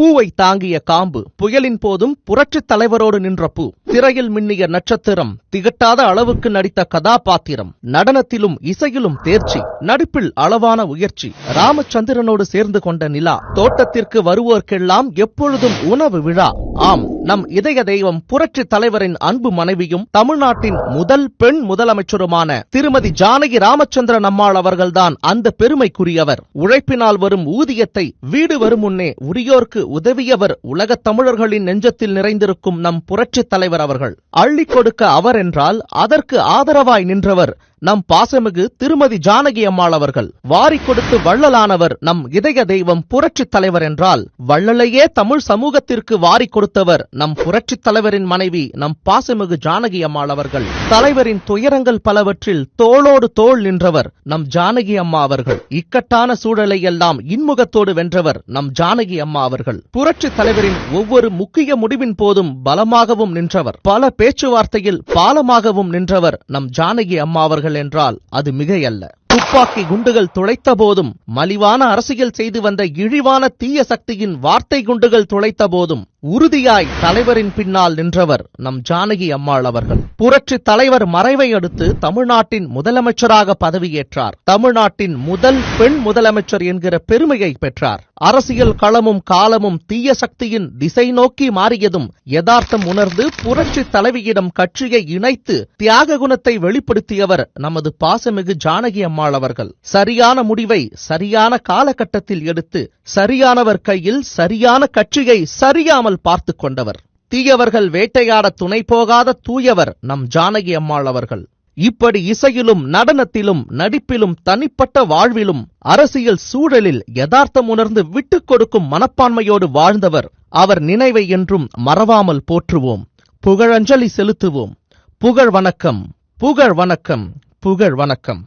பூவை தாங்கிய காம்பு புயலின் போதும் புரட்சித் தலைவரோடு நின்ற பூ. திரையில் மின்னிய நட்சத்திரம் திகட்டாத அளவுக்கு நடித்த கதாபாத்திரம். நடனத்திலும் இசையிலும் தேர்ச்சி. நடிப்பில் அளவான உயர்ச்சி. ராமச்சந்திரனோடு சேர்ந்து கொண்ட நிலா. தோட்டத்திற்கு வருவோர்க்கெல்லாம் எப்பொழுதும் உணவு விழா. ஆம் நம் இதய தெய்வம் புரட்சி தலைவரின் அன்பு மனைவியும் தமிழ்நாட்டின் முதல் பெண் முதலமைச்சருமான திருமதி ஜானகி ராமச்சந்திரன் அம்மாள் அவர்கள்தான் அந்த பெருமைக்குரியவர். உழைப்பினால் வரும் ஊதியத்தை வீடு வரும் முன்னே உரியோர்க்கு உதவியவர் உலகத் தமிழர்களின் நெஞ்சத்தில் நிறைந்திருக்கும் நம் புரட்சித் தலைவர் அவர்கள். அள்ளிக் கொடுக்க அவர் என்றால் அதற்கு ஆதரவாய் நின்றவர் நம் பாசமிகு திருமதி ஜானகி அம்மாள் அவர்கள். வாரி கொடுத்து வள்ளலானவர் நம் இதய தெய்வம் புரட்சி தலைவர் என்றால் வள்ளலையே தமிழ் சமூகத்திற்கு வாரிக் கொடுத்தவர் நம் புரட்சித் தலைவரின் மனைவி நம் பாசமிகு ஜானகி அம்மாள் அவர்கள். தலைவரின் துயரங்கள் பலவற்றில் தோளோடு தோள் நின்றவர் நம் ஜானகி அம்மா அவர்கள். இக்கட்டான சூழலை எல்லாம் இன்முகத்தோடு வென்றவர் நம் ஜானகி அம்மா அவர்கள். புரட்சித் தலைவரின் ஒவ்வொரு முக்கிய முடிவின் போதும் பலமாகவும் நின்றவர். பல பேச்சுவார்த்தையில் பாலமாகவும் நின்றவர் நம் ஜானகி அம்மா அவர்கள். என்றால் அது மிகையல்ல. துப்பாக்கி குண்டுகள் துளைத்த போதும் மலிவான அரசியல் செய்து வந்த இழிவான தீய சக்தியின் வார்த்தை குண்டுகள் துளைத்த போதும் உறுதியாய் தலைவரின் பின்னால் நின்றவர் நம் ஜானகி அம்மாள் அவர்கள். புரட்சி தலைவர் மறைவை அடுத்து தமிழ்நாட்டின் முதலமைச்சராக பதவியேற்றார். தமிழ்நாட்டின் முதல் பெண் முதலமைச்சர் என்கிற பெருமையை பெற்றார். அரசியல் களமும் காலமும் தீய சக்தியின் திசை நோக்கி மாறியதும் யதார்த்தம் உணர்ந்து புரட்சி தலைவியிடம் கட்சியை இணைத்து தியாக குணத்தை வெளிப்படுத்தியவர் நமது பாசமிகு ஜானகி அம்மாள் அவர்கள் சரியான முடிவை சரியான காலகட்டத்தில் எடுத்து சரியானவர் கையில் சரியான கட்சியை சரியாமல் பார்த்து கொண்டவர். தீயவர்கள் வேட்டையாட துணை போகாத தூயவர் நம் ஜானகி அம்மாள் அவர்கள். இப்படி இசையிலும் நடனத்திலும் நடிப்பிலும் தனிப்பட்ட வாழ்விலும் அரசியல் சூழலில் யதார்த்தம் உணர்ந்து விட்டுக் கொடுக்கும் மனப்பான்மையோடு வாழ்ந்தவர் அவர் நினைவை என்றும் மறவாமல் போற்றுவோம். புகழஞ்சலி செலுத்துவோம். புகழ் வணக்கம் புகழ் வணக்கம் புகழ் வணக்கம்.